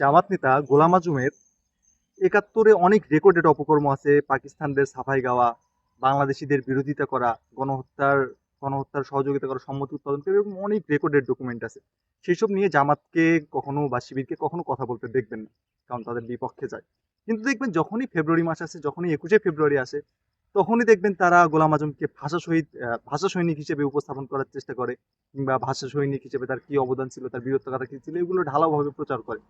জামাত নেতা গোলাম আজমের একাত্তরে অনেক রেকর্ডেড অপকর্ম আছে পাকিস্তানদের সাফাই গাওয়া, বাংলাদেশিদের বিরোধিতা করা, গণহত্যার গণহত্যার সহযোগিতা করা, সম্মতি উৎপাদন করে এরকম অনেক রেকর্ডেড ডকুমেন্ট আছে। সেই সব নিয়ে জামাতকে কখনো বা শিবিরকে কখনো কথা বলতে দেখবেন না, কারণ তাদের বিপক্ষে যায়। কিন্তু দেখবেন যখনই ফেব্রুয়ারি মাস আসে, যখনই একুশে ফেব্রুয়ারি আসে, তখনই দেখবেন তারা গোলাম আজমকে ভাষা শহীদ ভাষা সৈনিক হিসেবে উপস্থাপন করার চেষ্টা করে, কিংবা ভাষা সৈনিক হিসেবে তার কি অবদান ছিল, তার বীরত্ব কথা কি ছিল, এগুলো ঢালাওভাবে প্রচার করে।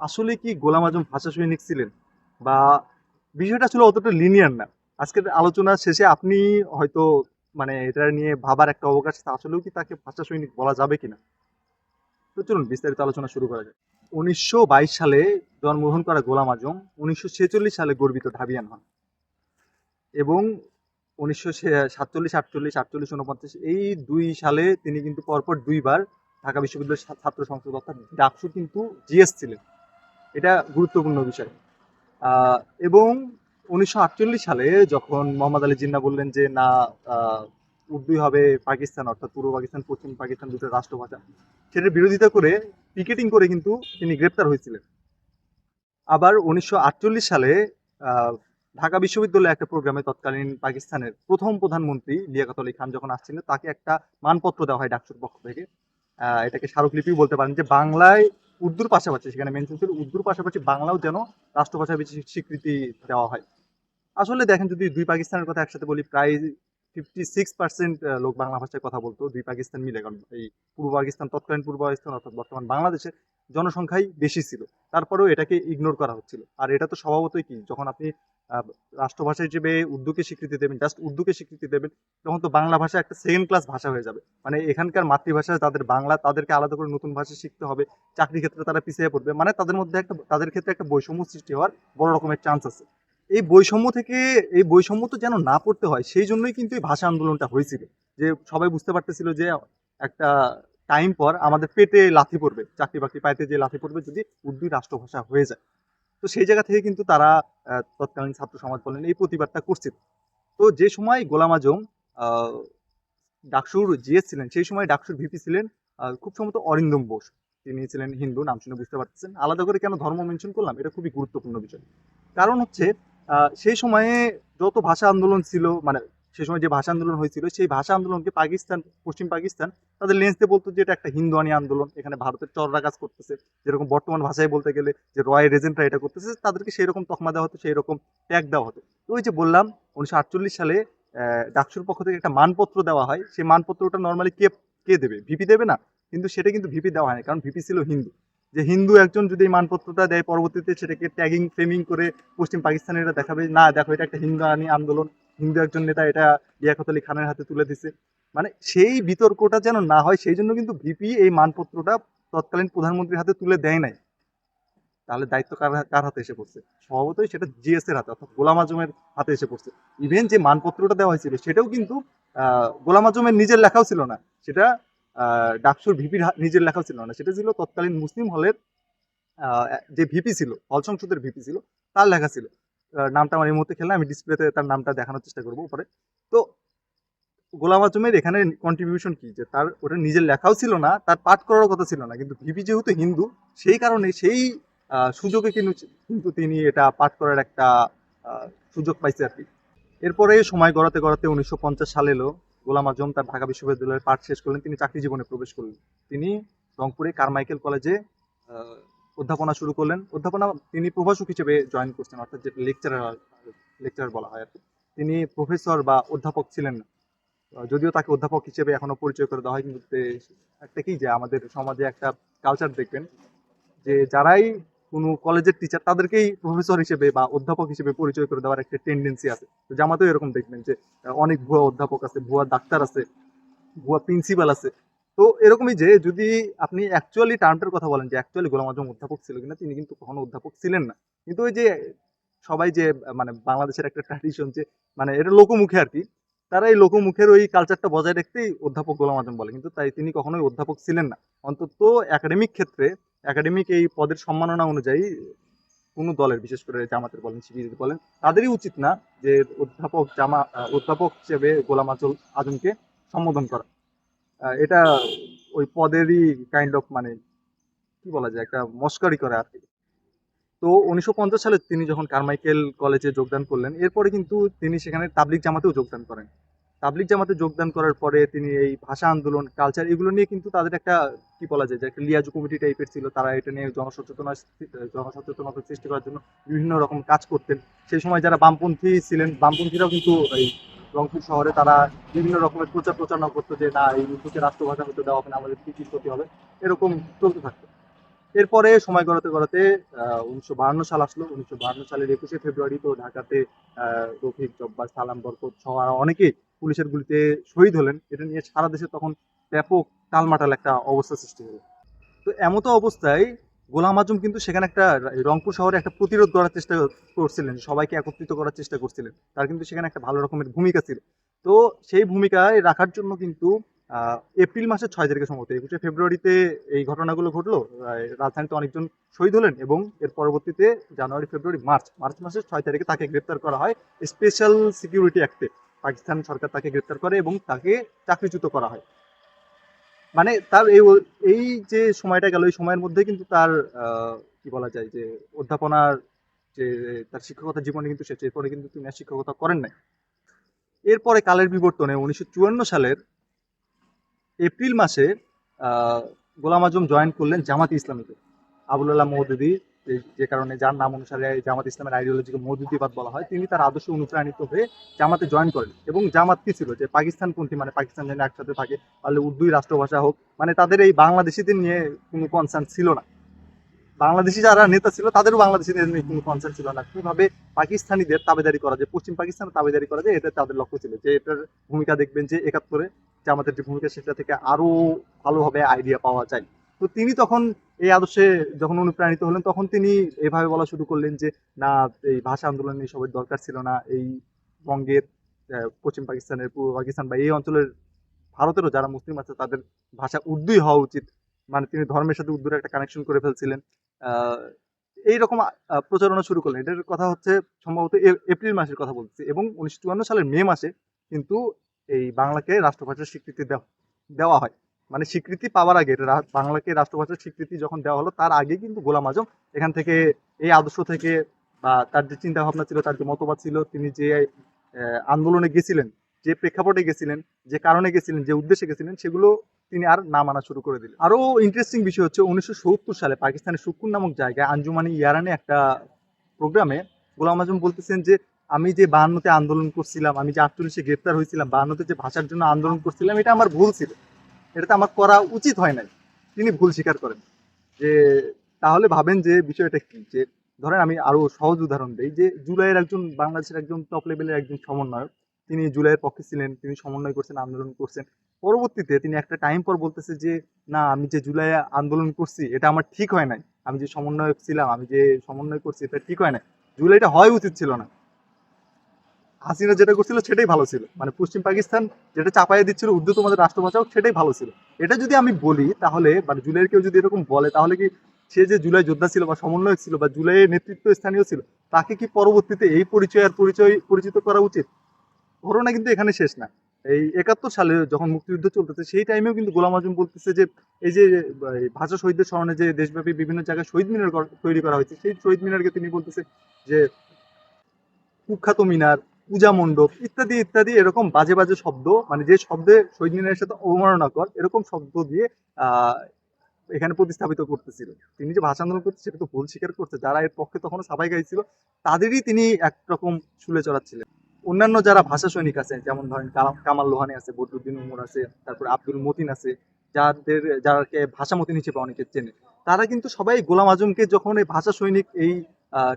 আসলে কি গোলাম আজম ভাষা সৈনিক ছিলেন বা বিষয়টা ছিল অতটা লিনিয়ার না। আজকের আলোচনা শেষে আপনি হয়তো মানে এটা নিয়ে ভাবার একটা অবকাশ আসলেও কি তাকে ভাষা সৈনিক বলা যাবে কিনা? তো চলুন বিস্তারিত আলোচনা শুরু করা যায় উনিশশো বাইশ সালে জন্মগ্রহণ করা গোলাম আজম উনিশশো ছেচল্লিশ সালে গর্বিত ঢাবিয়ান হন। এবং উনিশশো সাতচল্লিশ, আটচল্লিশ আটচল্লিশ উনপঞ্চাশ এই দুই সালে তিনি কিন্তু পরপর দুইবার ঢাকা বিশ্ববিদ্যালয়ের ছাত্র সংসদ অর্থাৎ ডাকসু কিন্তু জিএস ছিলেন। এটা গুরুত্বপূর্ণ বিষয়। এবং উনিশশো আটচল্লিশ সালে যখন মোহাম্মদ আলী জিন্না বললেন যে, না উর্দুই হবে পাকিস্তান, অর্থাৎ পূর্ব পাকিস্তান, পশ্চিম পাকিস্তান দুটো রাষ্ট্রভাষা। সেটার বিরোধিতা করে পিকেটিং করে কিন্তু তিনি গ্রেপ্তার হয়েছিলেন। আবার উনিশশো আটচল্লিশ সালে ঢাকা বিশ্ববিদ্যালয়ে একটা প্রোগ্রামে তৎকালীন পাকিস্তানের প্রথম প্রধানমন্ত্রী লিয়াকত আলী খান যখন আসছিলেন, তাকে একটা মানপত্র দেওয়া হয় ডাকসুর পক্ষ থেকে। এটাকে স্মারকলিপি বলতে পারেন যে, বাংলায় উর্দুর পাশাপাশি, সেখানে মেনশন ছিল উর্দুর পাশাপাশি বাংলাও যেন রাষ্ট্রভাষা স্বীকৃতি দেওয়া হয়। আসলে দেখেন, যদি দুই পাকিস্তানের কথা একসাথে বলি, প্রায় ফিফটি সিক্স পার্সেন্ট লোক বাংলা ভাষায় কথা বলতো, দুই পাকিস্তান মিলে। কারণ এই পূর্ব পাকিস্তান, তৎকালীন পূর্ব পাকিস্তান, অর্থাৎ বর্তমান বাংলাদেশের জনসংখ্যাই বেশি ছিল। তারপরেও এটাকে ইগনোর করা হচ্ছিল। আর এটা তো স্বভাবতই কি, যখন আপনি রাষ্ট্রভাষা হিসেবে উর্দুকে স্বীকৃতি দেবেন জাস্ট উর্দুকে স্বীকৃতি দেবেন, তখন তো বাংলা ভাষা একটা সেকেন্ড ক্লাস ভাষা হয়ে যাবে। মানে এখানকার মাতৃভাষা তাদের বাংলা, তাদেরকে আলাদা করে নতুন ভাষা শিখতে হবে, চাকরি ক্ষেত্রে তারা পিছিয়ে পড়বে। মানে তাদের মধ্যে একটা, তাদের ক্ষেত্রে একটা বৈষম্য সৃষ্টি হওয়ার বড় রকমের চান্স আছে। এই বৈষম্য থেকে, এই বৈষম্য তো যেন না পড়তে হয়, সেই জন্যই কিন্তু এই ভাষা আন্দোলনটা হয়েছিল। যে সবাই বুঝতে পারতেছিল যে একটা টাইম পর আমাদের পেটে লাথি পড়বে, চাকরি বাকরি পাইতে যে লাথি পড়বে যদি উর্দু রাষ্ট্রভাষা হয়ে যায়। তো সেই জায়গা থেকে কিন্তু তারা তৎকালীন ছাত্র সমাজ বলেন, এই প্রতিবাদটা করছিল। তো যে সময় গোলাম আজম ডাকসুর জিএস ছিলেন, সেই সময় ডাকসুর ভিপি ছিলেন খুব সম্ভবত অরিন্দম বোস। তিনি ছিলেন হিন্দু, নাম শুনে বুঝতে পারতেছেন। আলাদা করে কেন ধর্ম মেনশন করলাম? এটা খুবই গুরুত্বপূর্ণ বিষয়। কারণ হচ্ছে সেই সময়ে যত ভাষা আন্দোলন ছিল মানে সেই সময় যে ভাষা আন্দোলন হয়েছিল, সেই ভাষা আন্দোলনকে পাকিস্তান, পশ্চিম পাকিস্তান তাদের লেন্সে বলতো যে এটা একটা হিন্দুয়ানি আন্দোলন, এখানে ভারতের চররা কাজ করতেছে। যেরকম বর্তমান ভাষায় বলতে গেলে যে রয়ের এজেন্টরা এটা করতেছে, তাদেরকে সেই রকম তকমা দেওয়া হতো সেই রকম ট্যাগ দেওয়া হতো। তো ওই যে বললাম, উনিশশো আটচল্লিশ সালে ডাকসুর পক্ষ থেকে একটা মানপত্র দেওয়া হয়। সেই মানপত্রটা নর্মালি কে কে দেবে? ভিপি দেবে না, কিন্তু সেটা কিন্তু ভিপি দেওয়া হয়নি, কারণ ভিপি ছিল হিন্দু। যে হিন্দু একজন যদি এই মানপত্রটা দেয়, পরবর্তীতে সেটাকে ট্যাগিং ফ্রেমিং করে পশ্চিম পাকিস্তানিরা দেখাবে, না, দেখো, এটা একটা হিন্দু আন্দোলন। হিন্দু একজন নেতা, এটা লিয়াকত আলী খানের হাতে তুলে দিছে। মানে সেই বিতর্কটা যেন না হয়, সেই জন্য কিন্তু ভিপি এই মানপত্রটা তৎকালীন প্রধানমন্ত্রীর হাতে তুলে দেয় নাই। তাহলে দায়িত্ব কার কার হাতে এসে পড়ছে? স্বভাবতই সেটা জিএস এর হাতে, অর্থাৎ গোলাম আজমের হাতে এসে পড়ছে। ইভেন যে মানপত্রটা দেওয়া হয়েছিল, সেটাও কিন্তু গোলাম আজমের নিজের লেখাও ছিল না। সেটা ডাকসুর ভিপির নিজের লেখাও ছিল না। সেটা ছিল তৎকালীন মুসলিম হলের যে ভিপি ছিল, হল সংসদের ভিপি ছিল, তার লেখা ছিল। নামটা আমার এই মুহূর্তে খেললাম আমি ডিসপ্লেতে তার নামটা দেখানোর চেষ্টা করব উপরে। তো, গোলাম আজমের এখানে কন্ট্রিবিউশন কি? যে তার ওটা নিজের লেখাও ছিল না, তার পাঠ করারও কথা ছিল না। কিন্তু ভিপি যেহেতু হিন্দু, সেই কারণে সেই সুযোগে কিন্তু কিন্তু তিনি এটা পাঠ করার একটা সুযোগ পাইছে আর কি। এরপরে সময় গড়াতে গড়াতে উনিশশো পঞ্চাশ সাল এলো। গোলাম আজম তার ঢাকা বিশ্ববিদ্যালয়ের পাঠ শেষ করলেন। তিনি চাকরি জীবনে প্রবেশ করলেন। তিনি রংপুরে কারমাইকেল কলেজে অধ্যাপনা শুরু করলেন। অধ্যাপনা তিনি প্রভাষক হিসেবে জয়েন করছেন, অর্থাৎ যেটা লেকচারার লেকচারার বলা হয় আর তিনি প্রফেসর বা অধ্যাপক ছিলেন না। যদিও তাকে অধ্যাপক হিসেবে এখনও পরিচয় করে দেওয়া হয়, কিন্তু একটা কি যে আমাদের সমাজে একটা কালচার দেখবেন, যে যারাই কোনো কলেজের টিচার তাদেরকেই প্রফেসর হিসেবে বা অধ্যাপক হিসেবে পরিচয় করে দেওয়ার একটা টেন্ডেন্সি আছে। তো জামাতেও এরকম দেখবেন যে, অনেক ভুয়া অধ্যাপক আছে, ভুয়া ডাক্তার আছে, ভুয়া প্রিন্সিপাল আছে। তো এরকমই যে যদি আপনি অ্যাকচুয়ালি টার্মটার কথা বলেন যে অ্যাকচুয়ালি গোলাম আজম অধ্যাপক ছিল কিনা, তিনি কিন্তু কখনো অধ্যাপক ছিলেন না। কিন্তু ওই যে সবাই যে মানে বাংলাদেশের একটা ট্র্যাডিশন যে মানে এটা লোকমুখে আর কি, তারা এই লোকমুখের ওই কালচারটা বজায় রাখতেই অধ্যাপক গোলাম আজম বলে। কিন্তু তাই তিনি কখনোই অধ্যাপক ছিলেন না। অন্তত একাডেমিক ক্ষেত্রে একাডেমিক এই পদের সম্মাননা অনুযায়ী কোনো দলের, বিশেষ করে জামাতের বলেন শিবিরের বলেন, তাদেরই উচিত না যে অধ্যাপক জামা, অধ্যাপক হিসেবে গোলাম আজল, আজমকে সম্বোধন করা। এটা ওই পদেরই কাইন্ড অফ মানে কি বলা যায়, একটা মস্কারি করে আর কি। তো উনিশশো পঞ্চাশ সালে তিনি যখন কারমাইকেল কলেজে যোগদান করলেন, এরপরে কিন্তু তিনি সেখানে তাবলিক জামাতেও যোগদান করেন। তাবলিক জামাতে যোগদান করার পরে তিনি এই ভাষা আন্দোলন কালচার এগুলো নিয়ে কিন্তু তাদের একটা কি বলা যায় যে একটা লিয়াজু কমিটি টাইপের ছিল। তারা এটা নিয়ে জনসচেতনা জনসচেতনতা সৃষ্টি করার জন্য বিভিন্ন রকম কাজ করতেন। সেই সময় যারা বামপন্থী ছিলেন, বামপন্থীরাও কিন্তু এই রংপুর শহরে তারা বিভিন্ন রকমের প্রচার প্রচারণা করতো যে, না, এই উর্দুকে রাষ্ট্রভাষা হতে দেওয়া হবে না, আমাদের কি কি ক্ষতি হবে? এরকম চলতে থাকতো। এরপরে সময় গড়াতে গড়াতে উনিশশো বাহান্ন সাল আসলো। উনিশশো বাহান্ন সালের একুশে ফেব্রুয়ারি তো ঢাকাতে রফিক, জব্বার, সালাম, বরকত সহ আরও অনেকেই পুলিশের গুলিতে শহীদ হলেন। এটা নিয়ে সারা দেশে তখন ব্যাপক টালমাটাল একটা অবস্থা সৃষ্টি হলো। তো এমতো অবস্থায় গোলাম আজম কিন্তু সেখানে একটা রংপুর শহরে একটা প্রতিরোধ করার চেষ্টা করছিলেন, সবাইকে একত্রিত করার চেষ্টা করছিলেন। তার কিন্তু সেখানে একটা ভালো রকমের ভূমিকা ছিল। তো সেই ভূমিকায় রাখার জন্য কিন্তু এপ্রিল মাসের ছয় তারিখে সম্ভবত, একুশে ফেব্রুয়ারিতে এই ঘটনাগুলো ঘটলো রাজধানীতে অনেকজন শহীদ হলেন এবং এর পরবর্তীতে জানুয়ারি, ফেব্রুয়ারি, মার্চ মার্চ মাসের ছয় তারিখে তাকে গ্রেপ্তার করা হয় স্পেশাল সিকিউরিটি অ্যাক্টে। পাকিস্তান সরকার তাকে গ্রেপ্তার করে এবং তাকে চাকরিচ্যুত করা হয়। মানে তার এই এই যে সময়টা গেল, এই সময়ের মধ্যে কিন্তু তার কি বলা যায় যে অধ্যাপনার যে তার শিক্ষকতা জীবনে কিন্তু শেষ এরপরে কিন্তু তিনি আর শিক্ষকতা করেন নাই। এরপরে কালের বিবর্তনে উনিশশো চুয়ান্ন সালের এপ্রিল মাসে গোলাম আজম জয়েন করলেন জামাতি ইসলামীতে। আবুল আল্লাহ যে- যে কারণে যার নাম অনুসারে জামাত ইসলামের আইডিওলজিকে মৌদুদিবাদ বলা হয়, তিনি তার আদর্শে অনুপ্রাণিত হয়ে জামাতে জয়েন করেন। এবং জামাত কি ছিল? যে পাকিস্তান পাকিস্তানপন্থী মানে পাকিস্তান যেন একসাথে থাকে, তাহলে উর্দুই রাষ্ট্রভাষা হোক মানে তাদের এই বাংলাদেশিদের নিয়ে কোনো কনসার্ন ছিল না। বাংলাদেশি যারা নেতা ছিল, তাদেরও বাংলাদেশিদের নিয়ে কোনো কনসার্ন ছিল না। কীভাবে পাকিস্তানিদের তাবেদারি করা যায়? পশ্চিম পাকিস্তানের তাবেদারি করা যায়, এটা তাদের লক্ষ্য ছিল। যে এটার ভূমিকা দেখবেন যে একাত্তরে জামাতের যে ভূমিকা, সেটা থেকে আরও ভালোভাবে আইডিয়া পাওয়া যায়। তো তিনি তখন এই আদর্শে যখন অনুপ্রাণিত হলেন, তখন তিনি এভাবে বলা শুরু করলেন যে, না, এই ভাষা আন্দোলন নিয়ে সবার দরকার ছিল না। এই বঙ্গের পশ্চিম পাকিস্তানের, পূর্ব পাকিস্তান বা এই অঞ্চলের ভারতেরও যারা মুসলিম আছে, তাদের ভাষা উর্দুই হওয়া উচিত। মানে তিনি ধর্মের সাথে উর্দুর একটা কানেকশন করে ফেলছিলেন। এইরকম প্রচারণা শুরু করলেন। এটার কথা হচ্ছে সম্ভবত এপ্রিল মাসের কথা বলছি এবং উনিশশো চুয়ান্ন সালের মে মাসে কিন্তু এই বাংলাকে রাষ্ট্রভাষার স্বীকৃতি দেওয়া হয়। মানে স্বীকৃতি পাওয়ার আগে বাংলাকে রাষ্ট্রভাষার স্বীকৃতি যখন দেওয়া হলো, তার আগে কিন্তু গোলাম আজম এখান থেকে এই আদর্শ থেকে বা তার যে চিন্তা ভাবনা ছিল, তার যে মতবাদ ছিল, তিনি যে আন্দোলনে গেছিলেন, যে প্রেক্ষাপটে গেছিলেন, যে কারণে গেছিলেন, যে উদ্দেশ্যে গেছিলেন, সেগুলো তিনি আর না মানা শুরু করে দিলেন। আরও ইন্টারেস্টিং বিষয় হচ্ছে, উনিশশো সত্তর সালে পাকিস্তানের সুকুন নামক জায়গায় আঞ্জুমানি ইয়ারানে একটা প্রোগ্রামে গোলাম আজম বলতেছেন যে, আমি যে বাহান্নতে আন্দোলন করছিলাম, আমি যে আটচল্লিশে গ্রেপ্তার হয়েছিলাম, বাহান্নতে যে ভাষার জন্য আন্দোলন করছিলাম, এটা আমার ভুল ছিল। এটাতে আমার করা উচিত হয় নাই। তিনি ভুল স্বীকার করেন। যে তাহলে ভাবেন যে বিষয়টা কি? যে ধরেন আমি আরও সহজ উদাহরণ দিই যে জুলাইয়ের একজন বাংলাদেশের একজন টপ লেভেলের একজন সমন্বয়ক, তিনি জুলাইয়ের পক্ষে ছিলেন, তিনি সমন্বয় করছেন, আন্দোলন করছেন। পরবর্তীতে তিনি একটা টাইম পর বলতেছে যে, না, আমি যে জুলাই আন্দোলন করছি, এটা আমার ঠিক হয় নাই। আমি যে সমন্বয়ক ছিলাম, আমি যে সমন্বয় করছি, এটা ঠিক হয় নাই। জুলাইটা হয় উচিত ছিল না। হাসিনা যেটা করছিল সেটাই ভালো ছিল। মানে পশ্চিম পাকিস্তান যেটা চাপাইয়ে দিচ্ছিল উর্দু তোমাদের রাষ্ট্রভাষা হোক সেটাই ভালো ছিল। এটা যদি আমি বলি তাহলে মানে জুলাইয়ের কেউ যদি এরকম বলে, তাহলে কি সে যে জুলাই যোদ্ধা ছিল বা সমন্বয়ক ছিল বা জুলাইয়ের নেতৃত্ব স্থানীয় ছিল, তাকে কি পরবর্তীতে এই পরিচয় আর পরিচয় পরিচিত করা উচিত? ঘটনা কিন্তু এখানে শেষ না। এই একাত্তর সালে যখন মুক্তিযুদ্ধ চলতেছে, সেই টাইমেও কিন্তু গোলাম আজম বলতেছে যে, এই যে ভাষা শহীদদের স্মরণে যে দেশব্যাপী বিভিন্ন জায়গায় শহীদ মিনার তৈরি করা হয়েছে, সেই শহীদ মিনারকে তিনি বলতেছে যে, কুখ্যাত মিনার পূজা মণ্ডপ ইত্যাদি ইত্যাদি এরকম বাজে বাজে শব্দ মানে যে শব্দে শহীদ মিনারের সাথে অবমাননা কর এরকম শব্দ দিয়ে এখানে প্রতিস্থাপিত করতেছিল। তিনি যে ভাষা আন্দোলন করতে সেটা তো ভুল স্বীকার করছে। যারা এর পক্ষে তখন সাবাই গাইছিল তাদেরই তিনি একরকম শুলে চড়াচ্ছিলেন। অন্যান্য যারা ভাষা সৈনিক আছে যেমন ধরেন কামাল লোহানি আছে বদরুদ্দিন উমর আছে তারপরে আব্দুল মতিন আছে যাদের যারাকে ভাষা মতিন হিসেবে অনেকে চেনে তারা কিন্তু সবাই গোলাম আজমকে যখন এই ভাষা সৈনিক এই আহ,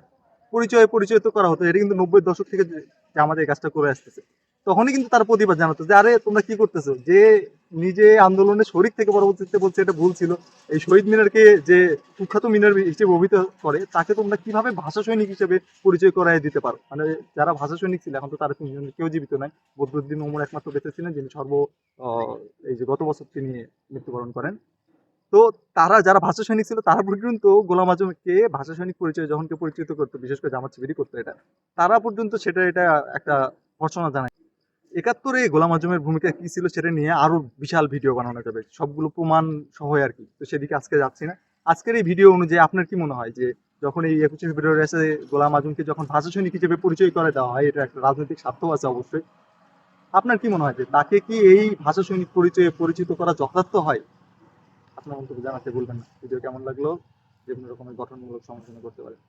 পরিচয়ে তো করা হতো এটা কিন্তু নব্বই দশক থেকে যে আমাদের কাজটা করে আসতেছে। তখনই কিন্তু তারা প্রতিবাদ জানাতো যে, আরে, তোমরা কি করতেছো? যে নিজে আন্দোলনে শরিক থেকে পরবর্তীতে বলছে, এটা ভুল ছিল। এই শহীদ মিনারকে যে কুখ্যাত মিনার হিসেবে অভিহিত করে, তাকে তোমরা কীভাবে ভাষা সৈনিক হিসেবে পরিচয় করাই দিতে পারো? মানে যারা ভাষা সৈনিক ছিল, এখন তো তারা তিনজন, কেউ জীবিত নাই। বদরুদ্দিন ওমর একমাত্র বেঁচে ছিলেন, যিনি সর্ব এই যে গত বছর তিনি মৃত্যুবরণ করেন। তো তারা যারা ভাষা সৈনিক ছিল, তারা পর্যন্ত গোলাম আজমকে ভাষা সৈনিক পরিচয় যখন কেউ পরিচিত করতো, বিশেষ করে জামাত শিবিরই করতো এটা। তারা পর্যন্ত সেটা, এটা একটা ঘটনা জানায়। একাত্তরে গোলাম আজমের ভূমিকা কি ছিল সেটা নিয়ে আরও বিশাল ভিডিও বানানো যাবে। সবগুলো প্রমাণ সহ আর কি। তো সেদিকে আজকে যাচ্ছি না। আজকের এই ভিডিও অনুযায়ী আপনার কি মনে হয় যে, যখন এই একুশে ফেব্রুয়ারি এসে গোলাম আজমকে যখন ভাষা সৈনিক হিসেবে পরিচয় করে দেওয়া হয়, এটা একটা রাজনৈতিক স্বার্থ আছে অবশ্যই। আপনার কি মনে হয় যে, তাকে কি এই ভাষা সৈনিক পরিচয়ে পরিচিত করা যথার্থ হয়? আপনার মন্তব্য জানাতে ভুলবেন না। ভিডিও কেমন লাগল? যে কোনো রকমের গঠনমূলক সমালোচনা করতে পারেন।